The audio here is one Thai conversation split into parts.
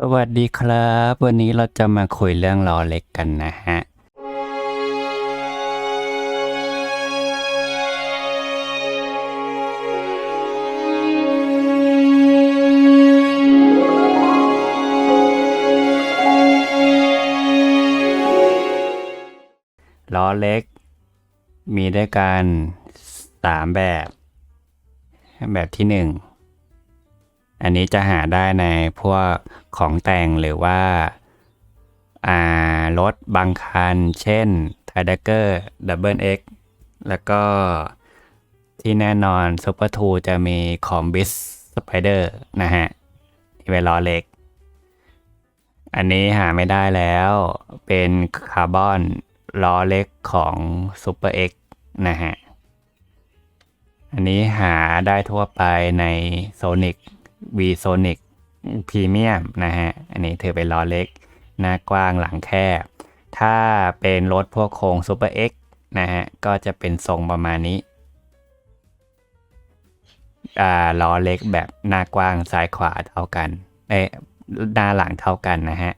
สวัสดีครับ วันนี้เราจะมาคุยเรื่องล้อเล็กกันนะฮะ ล้อเล็ก มีด้วยกันสามแบบ แบบที่หนึ่ง อันนี้จะหาได้ในพวกของแต่งหรือว่าารถบางคัน เช่น t i d a g e r Double X แล้วก็ที่แน่นอน Super 2จะมี Combis Spider นะฮะที่เป็นล้อเล็ก อันนี้หาไม่ได้แล้วเป็นคาร์บอนล้อเล็กของ Super X นะฮะ อันนี้หาได้ทั่วไปใน Sonic V Sonic Premium นะฮะ อันนี้ถือเป็นล้อเล็ก หน้ากว้างหลังแคบ ถ้าเป็นรถพวกโครง Super X นะฮะ ก็จะเป็นทรงประมาณนี้อ่าล้อเล็กแบบหน้ากว้างซ้ายขวาเท่ากัน เอ้ยหน้าหลังเท่ากันนะฮะ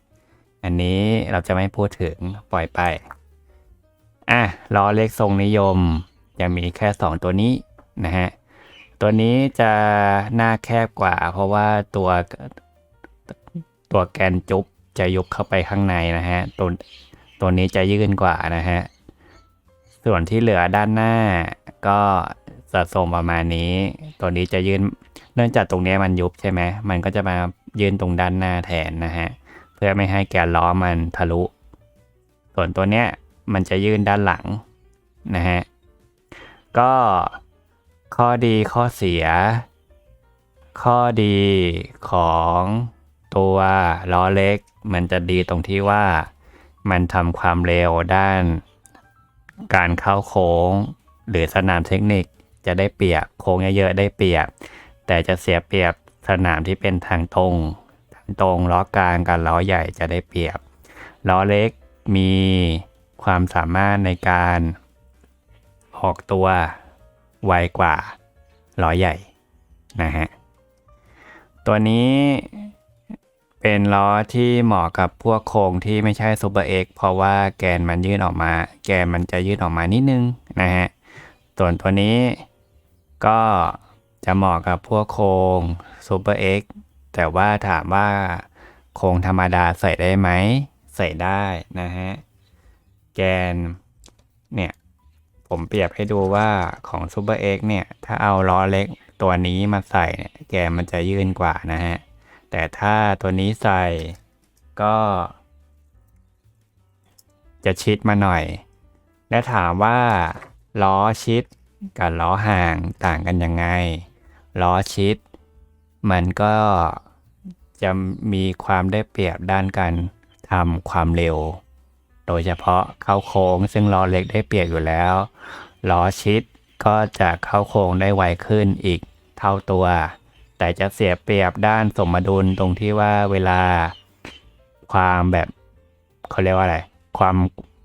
อันนี้เราจะไม่พูดถึงปล่อยไป อะล้อเล็กทรงนิยมจะมีแค่ 2 ตัวนี้นะฮะ ตัวนี้จะหน้าแคบกว่า เพราะว่าตัวตัวแกนจุ๊บจะยุบเข้าไปข้างในนะฮะ ตัวตัวนี้จะยื่นกว่านะฮะ ส่วนที่เหลือด้านหน้าก็สัดส่งประมาณนี้ ตัวนี้จะยื่นเนื่องจากตรงนี้มันยุบใช่ไหมมันก็จะมายื่นตรงด้านหน้าแทนนะฮะ เพื่อไม่ให้แกนล้อมันทะลุ ส่วนตัวเนี้ยมันจะยื่นด้านหลังนะฮะ ก็ ข้อดีข้อเสีย ข้อดีของตัวล้อเล็ก มันจะดีตรงที่ว่ามันทำความเร็วด้าน การเข้าโค้ง หรือสนามเทคนิคจะได้เปรียบโค้งเยอะๆได้เปรียบ แต่จะเสียเปรียบสนามที่เป็นทางตรงทางตรงล้อกลางกับล้อใหญ่จะได้เปรียบล้อเล็กมีความสามารถในการออกตัว ไวกว่าล้อใหญ่นะฮะ ตัวนี้เป็นล้อที่เหมาะกับพวกโครงที่ไม่ใช่ซูเปอร์เอ็กเพราะว่าแกนมันยื่นออกมา แกนมันจะยื่นออกมานิดนึงนะฮะ ส่วนตัวนี้ก็จะเหมาะกับพวกโครงซูเปอร์เอ็กแต่ว่าถามว่าโครงธรรมดาใส่ได้ไหม ใส่ได้นะฮะ แกนเนี่ย ผมเปรียบให้ดูว่าของ Super X เนี่ย ถ้าเอาล้อเล็กตัวนี้มาใส่เนี่ย แกมันจะยื่นกว่านะฮะ แต่ถ้าตัวนี้ใส่ก็ จะชิดมาหน่อย และถามว่า ล้อชิดกับล้อห่างต่างกันยังไง ล้อชิด มันก็จะมีความได้เปรียบด้านการทำความเร็ว โดยเฉพาะเข้าโค้ง ซึ่งล้อเล็กได้เปรียบอยู่แล้ว ล้อชิดก็จะเข้าโค้งได้ไวขึ้นอีกเท่าตัว แต่จะเสียเปรียบด้านสมดุลตรงที่ว่าเวลาความแบบเขาเรียกว่าอะไร ความ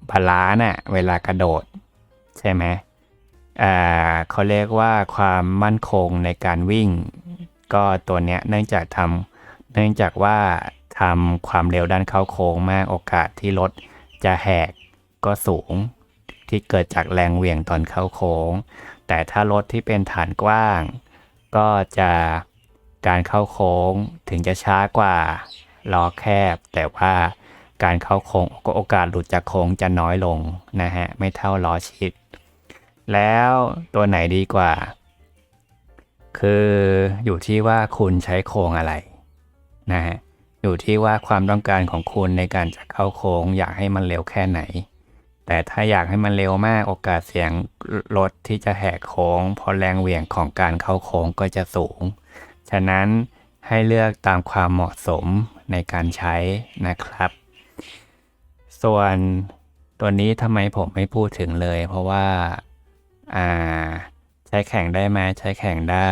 บาลาน่ะเวลากระโดด ใช่ไหมอ่าเขาเรียกว่าความมั่นคงในการวิ่ง ก็ตัวเนี้ยเนื่องจากทำเนื่องจากว่าทำความเร็วด้านเข้าโค้งมากโอกาสที่รถ จะแหกก็สูงที่เกิดจากแรงเหวี่ยงตอนเข้าโค้ง แต่ถ้ารถที่เป็นฐานกว้าง ก็จะการเข้าโค้งถึงจะช้ากว่าล้อแคบ แต่ว่าการเข้าโค้งก็โอกาสหลุดจากโค้งจะน้อยลงนะฮะไม่เท่าล้อชิด แล้วตัวไหนดีกว่า คืออยู่ที่ว่าคุณใช้โค้งอะไรนะฮะ อยู่ที่ว่าความต้องการของคุณในการจะเข้าโค้ง อยากให้มันเร็วแค่ไหน แต่ถ้าอยากให้มันเร็วมากโอกาสเสี่ยงรถที่จะแหกโค้งเพราะแรงเหวี่ยงของการเข้าโค้งก็จะสูง ฉะนั้นให้เลือกตามความเหมาะสมในการใช้นะครับ ส่วนตัวนี้ทำไมผมไม่พูดถึงเลย เพราะว่า อ่า ใช้แข่งได้ไหมใช้แข่งได้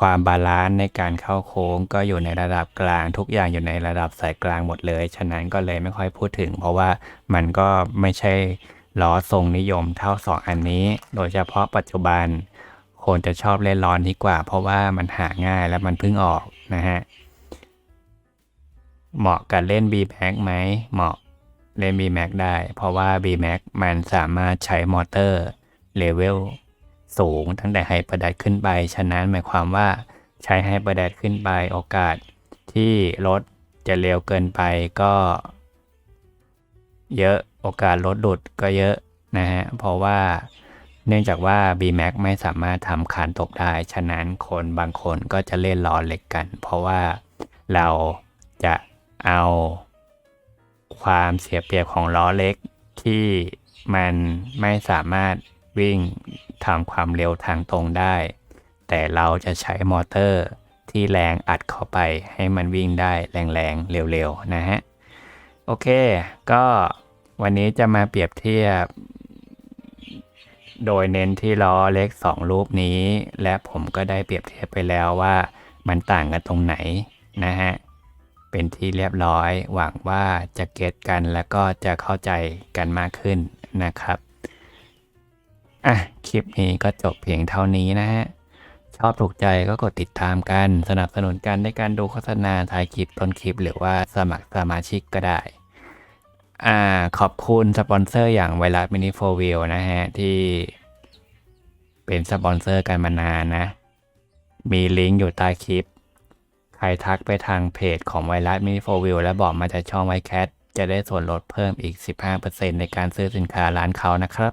ความบาลานซ์ในการเข้าโค้งก็อยู่ในระดับกลาง ทุกอย่างอยู่ในระดับสายกลางหมดเลย ฉะนั้นก็เลยไม่ค่อยพูดถึง เพราะว่ามันก็ไม่ใช่ล้อทรงนิยมเท่าสองอันนี้ โดยเฉพาะปัจจุบัน คนจะชอบเล่นล้อนี้กว่า เพราะว่ามันหาง่ายและมันเพิ่งออกนะฮะ เหมาะกับเล่น B Max ไหมเหมาะเล่น B Max ได้ เพราะว่า B Max มันสามารถใช้มอเตอร์เลเวล สูงตั้งแต่ไฮเปอร์ดัขึ้นไป ฉะนั้นหมายความว่าใช้ไฮเปอร์ดัขึ้นไปโอกาสที่รถจะเร็วเกินไปก็ เยอะโอกาสรถหลุดก็เยอะนะฮะ เพราะว่าเนื่องจากว่า B-Max ไม่สามารถทำคานตกได้ ฉะนั้นคนบางคนก็จะเล่นล้อเหล็กกัน เพราะว่าเราจะเอาความเสียเปรียบของล้อเล็กที่มันไม่สามารถ วิ่งทำความเร็วทางตรงได้ แต่เราจะใช้มอเตอร์ที่แรงอัดเข้าไปให้มันวิ่งได้แรงๆ เร็วๆ นะฮะ โอเค ก็วันนี้จะมาเปรียบเทียบ โดยเน้นที่ล้อเล็ก 2 รูปนี้ และผมก็ได้เปรียบเทียบไปแล้วว่ามันต่างกันตรงไหนนะฮะ เป็นที่เรียบร้อย หวังว่าจะเก็ตกันแล้วก็จะเข้าใจกันมากขึ้นนะครับ อะ คลิปนี้ก็จบเพียงเท่านี้นะฮะ ชอบถูกใจก็กดติดตามกัน สนับสนุนกันในการดูโฆษณาท้ายคลิปต้นคลิป หรือว่าสมัครสมาชิกก็ได้ อ่า ขอบคุณสปอนเซอร์อย่างไวรัสมินิโฟวิลนะฮะ ที่เป็นสปอนเซอร์กันมานานนะ มีลิงก์อยู่ใต้คลิป ใครทักไปทางเพจของไวรัสมินิโฟวิลและบอกมาจากช่องไวแคทจะได้ส่วนลดเพิ่มอีก 15%ในการซื้อสินค้าร้านเขานะครับ